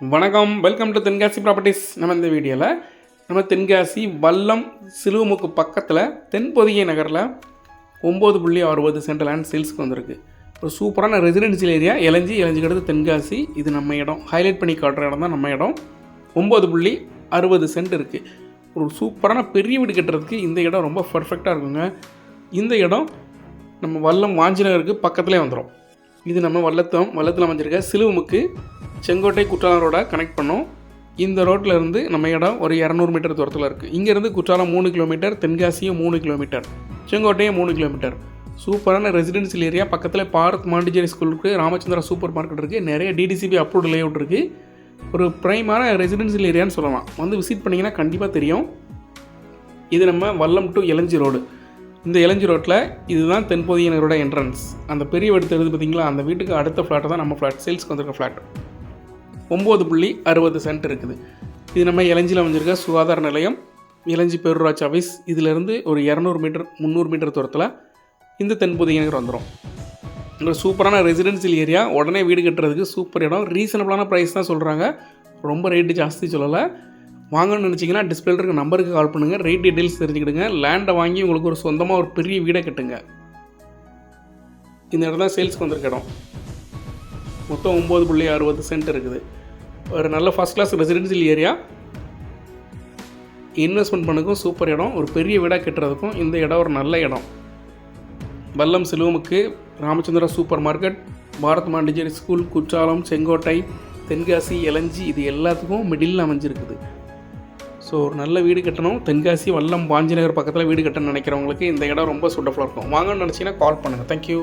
வணக்கம். Welcome to Tenkasi properties நம்ம இந்த வீடியோவில் நம்ம தென்காசி வல்லம் சிலுவமுக்கு பக்கத்தில் தென்பொதிகை நகரில் ஒம்பது புள்ளி அறுபது சென்ட் லேண்ட் சேல்ஸுக்கு வந்திருக்கு. ஒரு சூப்பரான ரெசிடென்சியல் ஏரியா இளைஞ்சி இளைஞ்சி அடுத்து தென்காசி. இது நம்ம இடம். ஹைலைட் பண்ணி காட்டுற இடம் தான் நம்ம இடம். ஒம்பது புள்ளி அறுபது சென்ட் இருக்குது ஒரு சூப்பரான பெரிய வீடு கட்டுறதுக்கு இந்த இடம் ரொம்ப பர்ஃபெக்டாக இருக்குங்க. இந்த இடம் நம்ம வல்லம் வாஞ்சிநகருக்கு பக்கத்துலேயே வந்துடும் இது நம்ம வல்லத்தம் வல்லத்தில் அமைஞ்சிருக்க சிலுவமுக்கு செங்கோட்டை குற்றாலம் ரோடாக கனெக்ட் பண்ணோம். இந்த ரோட்டில் இருந்து நம்ம இடம் ஒரு இரநூறு மீட்டர் தூரத்தில் இருக்குது இங்கேருந்து குற்றாலம் மூணு கிலோமீட்டர் தென்காசியும் மூணு கிலோமீட்டர் செங்கோட்டையும் மூணு கிலோமீட்டர். சூப்பரான ரெசிடென்சியல் ஏரியா பக்கத்தில் பாரத் மாண்டிச்சேரி ஸ்கூல் இருக்குது ராமச்சந்திரா சூப்பர் மார்க்கெட் இருக்குது நிறைய டிடிசிபி அப்ரூவ்டு லேஅவுட் இருக்குது ஒரு ப்ரைமான ரெசிடென்சியல் ஏரியான்னு சொல்லலாம். வந்து விசிட் பண்ணிங்கன்னா கண்டிப்பாக தெரியும். இது நம்ம வல்லம் டு இளஞ்சி ரோடு இந்த இளஞ்சி ரோட்டில் இதுதான் தென்பொதியினரோட என்ட்ரன்ஸ் அந்த பெரிய எடுத்து எழுது பார்த்தீங்களா அந்த வீட்டுக்கு அடுத்த ஃப்ளாட்டு தான் நம்ம ஃப்ளாட் சேல்ஸ்க்கு வந்திருக்க ஃப்ளாட் ஒம்பது புள்ளி அறுபது சென்ட் இருக்குது. இது நம்ம இளஞ்சியில் அமைஞ்சிருக்க சுகாதார நிலையம் இளஞ்சி பேரூராட்சி ஆஃபீஸ் இதிலேருந்து ஒரு இரநூறு மீட்டர் முந்நூறு மீட்டர் தூரத்தில் இந்த தென்பொதியினர் வந்துடும் இந்த சூப்பரான ரெசிடென்சியல் ஏரியா உடனே வீடு கட்டுறதுக்கு சூப்பர் இடம். ரீசனபிளான ப்ரைஸ் தான் சொல்கிறாங்க ரொம்ப ரேட்டு ஜாஸ்தி சொல்லலை. வாங்கணும்னு நினச்சிங்கன்னா டிஸ்பிளே இருக்க நம்பருக்கு கால் பண்ணுங்கள் ரேட் டீட்டெயில்ஸ் தெரிஞ்சுக்கிடுங்க. லேண்டை வாங்கி உங்களுக்கு ஒரு சொந்தமாக ஒரு பெரிய வீடை கட்டுங்க. இந்த இடம் தான் சேல்ஸ்க்கு வந்திருக்க இடம். மொத்தம் ஒம்பது புள்ளி அறுபது சென்ட் இருக்குது. ஒரு நல்ல first class residential area investment பண்ணதுக்கும் super இடம். ஒரு பெரிய வீடாக கட்டுறதுக்கும் இந்த இடம் ஒரு நல்ல இடம். Vallam Siluvamukku Ramachandra super market Bharat montessori school Courtallam Sengottai Tenkasi Ilanji இது எல்லாத்துக்கும் மிடில் அமைஞ்சிருக்குது. ஸோ ஒரு நல்ல வீடு கட்டணும். தென்காசி வல்லம் பாஞ்சிநகர் பக்கத்தில் வீடு கட்டணும்னு நினைக்கிறவங்களுக்கு இந்த இடம் ரொம்ப சூட்டபுளாக இருக்கும். வாங்கன்னு நினச்சிங்கன்னா கால் பண்ணுங்கள் தேங்க்யூ